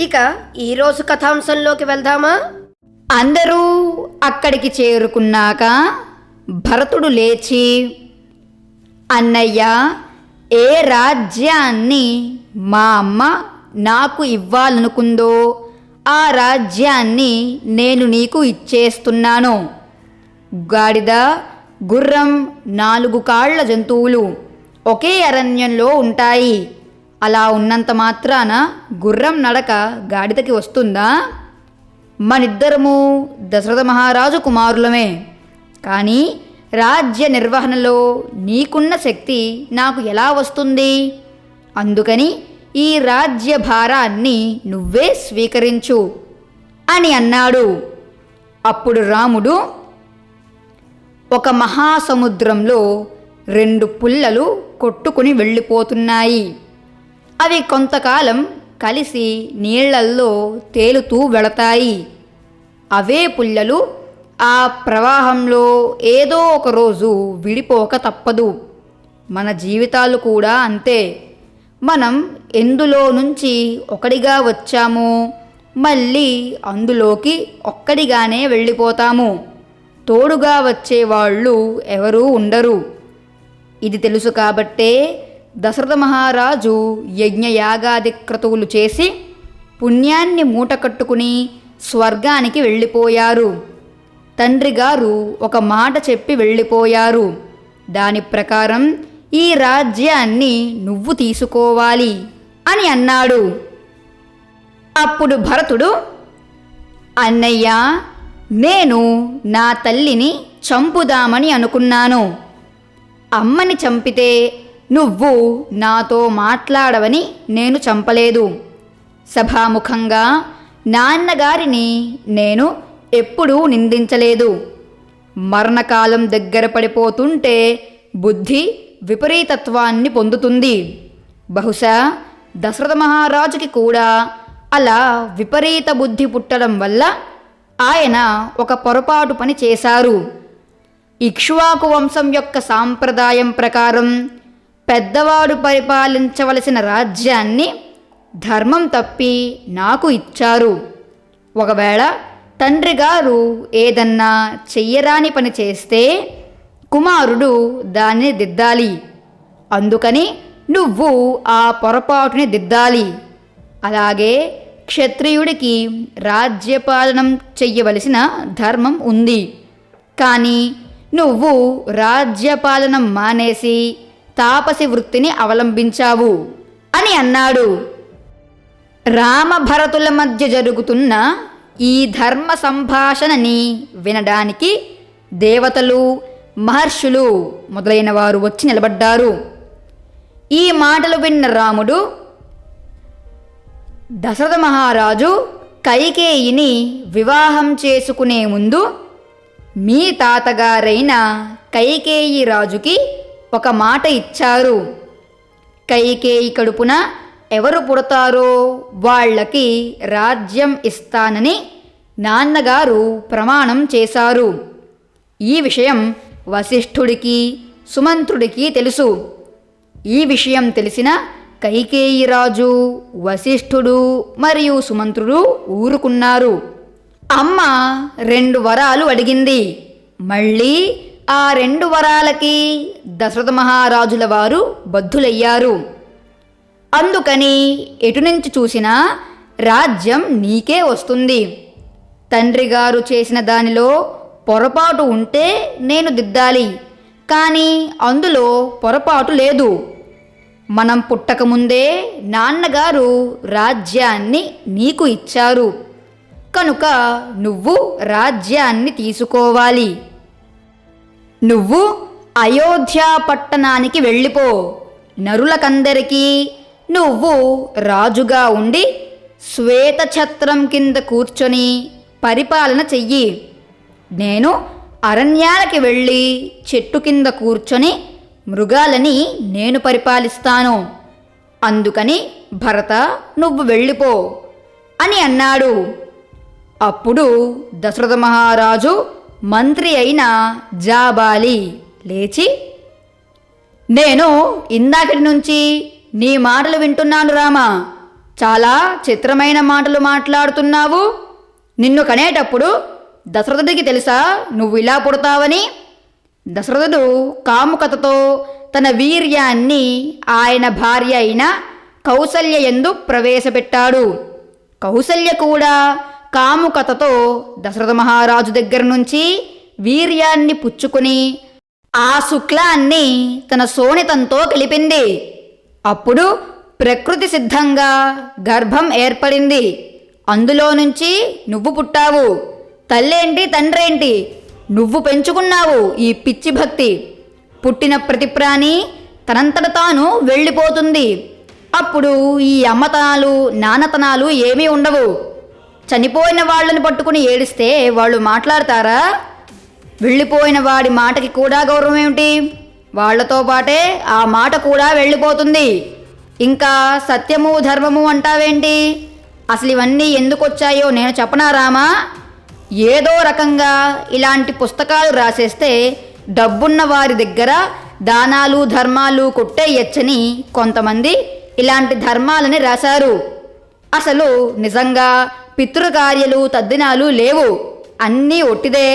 ఇక ఈరోజు కథాంశంలోకి వెళ్దామా? అందరూ అక్కడికి చేరుకున్నాక భరతుడు లేచి అన్నయ్య ఏ రాజ్యాన్ని మా అమ్మ నాకు ఇవ్వాలనుకుందో ఆ రాజ్యాన్ని నేను నీకు ఇచ్చేస్తున్నాను. గాడిద గుర్రం నాలుగు కాళ్ళ జంతువులు ఒకే అరణ్యంలో ఉంటాయి. అలా ఉన్నంత మాత్రాన గుర్రం నడక గాడిదకి వస్తుందా? మనిద్దరము దశరథ మహారాజు కుమారులమే. కానీ రాజ్య నిర్వహణలో నీకున్న శక్తి నాకు ఎలా వస్తుంది? అందుకని ఈ రాజ్య భారాన్ని నువ్వే స్వీకరించు అని అన్నాడు. అప్పుడు రాముడు ఒక మహాసముద్రంలో రెండు పుల్లలు కొట్టుకుని వెళ్ళిపోతున్నాయి. అవి కొంతకాలం కలిసి నీళ్ళల్లో తేలుతూ వెళతాయి. అవే పుల్లలు ఆ ప్రవాహంలో ఏదో ఒక రోజు విడిపోక తప్పదు. మన జీవితాలు కూడా అంతే. మనం ఎందులో నుంచి ఒకడిగా వచ్చామో మళ్ళీ అందులోకి ఒక్కడిగానే వెళ్ళిపోతాము. తోడుగా వచ్చేవాళ్ళు ఎవరూ ఉండరు. ఇది తెలుసు కాబట్టే దశరథ మహారాజు యజ్ఞయాగాది క్రతువులు చేసి పుణ్యాన్ని మూటకట్టుకుని స్వర్గానికి వెళ్ళిపోయారు. తండ్రి గారు ఒక మాట చెప్పి వెళ్ళిపోయారు. దాని ప్రకారం ఈ రాజ్యాన్ని నువ్వు తీసుకోవాలి అని అన్నాడు. అప్పుడు భరతుడు అన్నయ్య నేను నా తల్లిని చంపుదామని అనుకున్నాను. అమ్మని చంపితే నువ్వు నాతో మాట్లాడవని నేను చంపలేదు. సభాముఖంగా నాన్నగారిని నేను ఎప్పుడూ నిందించలేదు. మరణకాలం దగ్గర పడిపోతుంటే బుద్ధి విపరీతత్వాన్ని పొందుతుంది. బహుశా దశరథ మహారాజుకి కూడా అలా విపరీత బుద్ధి పుట్టడం వల్ల ఆయన ఒక పొరపాటు పని చేశారు. ఇక్ష్వాకు వంశం యొక్క సాంప్రదాయం ప్రకారం పెద్దవాడు పరిపాలించవలసిన రాజ్యాన్ని ధర్మం తప్పి నాకు ఇచ్చారు. ఒకవేళ తండ్రి గారు ఏదన్నా చెయ్యరాని పని చేస్తే కుమారుడు దాన్ని దిద్దాలి. అందుకని నువ్వు ఆ పొరపాటుని దిద్దాలి. అలాగే క్షత్రియుడికి రాజ్యపాలనం చెయ్యవలసిన ధర్మం ఉంది. కానీ నువ్వు రాజ్యపాలనం మానేసి తాపసి వృత్తిని అవలంబించావు. అని అన్నాడు. రామభరతుల మధ్య జరుగుతున్న ఈ ధర్మ సంభాషణని వినడానికి దేవతలు మహర్షులు మొదలైన వారు వచ్చి నిలబడ్డారు. ఈ మాటలు విన్న రాముడు దశరథ మహారాజు కైకేయిని వివాహం చేసుకునే ముందు మీ తాతగారైన కైకేయి రాజుకి ఒక మాట ఇచ్చారు. కైకేయి కడుపున ఎవరు పుడతారో వాళ్ళకి రాజ్యం ఇస్తానని నాన్నగారు ప్రమాణం చేశారు. ఈ విషయం వశిష్ఠుడికి సుమంత్రుడికి తెలుసు. ఈ విషయం తెలిసిన కైకేయి రాజు వశిష్ఠుడు మరియు సుమంత్రుడు ఊరుకున్నారు. అమ్మ రెండు వరాలు అడిగింది. మళ్ళీ ఆ రెండు వరాలకి దశరథ మహారాజుల వారు బద్ధులయ్యారు. అందుకని ఎటు నుంచి చూసినా రాజ్యం నీకే వస్తుంది. తండ్రి గారు చేసిన దానిలో పొరపాటు ఉంటే నేను దిద్దాలి. కానీ అందులో పొరపాటు లేదు. మనం పుట్టకముందే నాన్నగారు రాజ్యాన్ని నీకు ఇచ్చారు. కనుక నువ్వు రాజ్యాన్ని తీసుకోవాలి. నువ్వు అయోధ్యా పట్టణానికి వెళ్ళిపో. నరులకందరికీ నువ్వు రాజుగా ఉండి శ్వేతఛత్రం కింద కూర్చొని పరిపాలన చెయ్యి. నేను అరణ్యాలకి వెళ్ళి చెట్టు కింద కూర్చొని మృగాలని నేను పరిపాలిస్తాను. అందుకని భరత నువ్వు వెళ్ళిపో అని అన్నాడు. అప్పుడు దశరథ మహారాజు మంత్రి అయిన జాబాలి. లేచి నేను ఇందాకటి నుంచి నీ మాటలు వింటున్నాను రామా. చాలా చిత్రమైన మాటలు మాట్లాడుతున్నావు. నిన్ను కనేటప్పుడు దశరథుడికి తెలుసా నువ్వు ఇలా పుడతావని? దశరథుడు కాముకతతో తన వీర్యాన్ని ఆయన భార్య అయిన కౌసల్య ఎందు ప్రవేశపెట్టాడు. కౌసల్య కూడా కాముకతతో దశరథ మహారాజు దగ్గర నుంచి వీర్యాన్ని పుచ్చుకుని ఆ శుక్లాన్ని తన సోనితంతో కలిపింది అప్పుడు ప్రకృతి సిద్ధంగా గర్భం ఏర్పడింది. అందులో నుంచి నువ్వు పుట్టావు. తల్లేంటి తండ్రేంటి? నువ్వు పెంచుకున్నావు ఈ పిచ్చి భక్తి. పుట్టిన ప్రతి ప్రాణి తనంతట తాను వెళ్ళిపోతుంది. అప్పుడు ఈ అమ్మతనాలు నాన్నతనాలు ఏమీ ఉండవు. చనిపోయిన వాళ్ళని పట్టుకుని ఏడిస్తే వాళ్ళు మాట్లాడతారా? వెళ్ళిపోయిన వాడి మాటకి కూడా గౌరవం ఏమిటి? వాళ్ళతో పాటే ఆ మాట కూడా వెళ్ళిపోతుంది. ఇంకా సత్యము ధర్మము అంటావేంటి? అసలు ఇవన్నీ ఎందుకు వచ్చాయో నేను చెప్పనా రామా? ఏదో రకంగా ఇలాంటి పుస్తకాలు రాసేస్తే డబ్బున్న వారి దగ్గర దానాలు ధర్మాలు కొట్టేయచ్చని కొంతమంది ఇలాంటి ధర్మాలని రాశారు. అసలు నిజంగా పితృకార్యలు తద్దినాలు లేవు. అన్నీ ఒట్టిదే.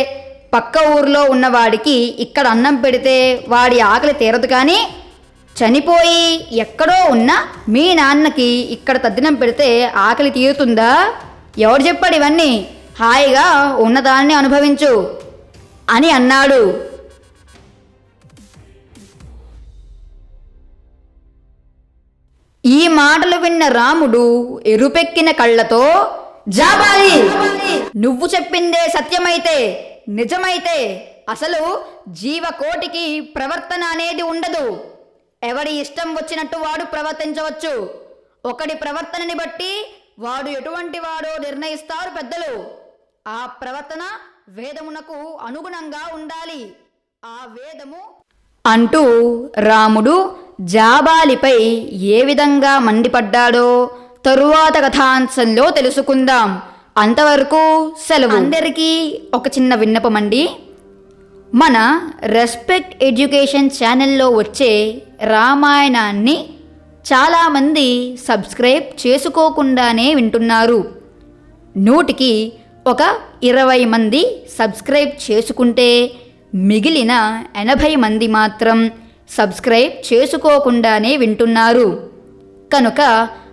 పక్క ఊర్లో ఉన్నవాడికి ఇక్కడ అన్నం పెడితే వాడి ఆకలి తీరదు కానీ చనిపోయి ఎక్కడో ఉన్న మీ నాన్నకి ఇక్కడ తద్దినం పెడితే ఆకలి తీరుతుందా? ఎవడు చెప్పాడు ఇవన్నీ? హాయిగా ఉన్నదాన్ని అనుభవించు అని అన్నాడు. ఈ మాటలు విన్న రాముడు ఎరుపెక్కిన కళ్ళతో జాబాలి! నువ్వు చెప్పిందే సత్యమైతే నిజమైతే అసలు జీవకోటికి ప్రవర్తన అనేది ఉండదు. ఎవడి ఇష్టం వచ్చినట్టు వాడు ప్రవర్తించవచ్చు. ఒకడి ప్రవర్తనని బట్టి వాడు ఎటువంటి వాడో నిర్ణయిస్తారు పెద్దలు. ఆ ప్రవర్తన వేదమునకు అనుగుణంగా ఉండాలి. ఆ వేదము అంటూ రాముడు జాబాలిపై ఏ విధంగా మండిపడ్డాడో తరువాత కథాంశంలో తెలుసుకుందాం. అంతవరకు సెలవు. అందరికీ ఒక చిన్న విన్నపం అండి. మన రెస్పెక్ట్ ఎడ్యుకేషన్ ఛానల్లో వచ్చే రామాయణాన్ని చాలామంది సబ్స్క్రైబ్ చేసుకోకుండానే వింటున్నారు. నూటికి ఒక ఇరవై మంది సబ్స్క్రైబ్ చేసుకుంటే మిగిలిన ఎనభై మంది మాత్రం సబ్స్క్రైబ్ చేసుకోకుండానే వింటున్నారు. కనుక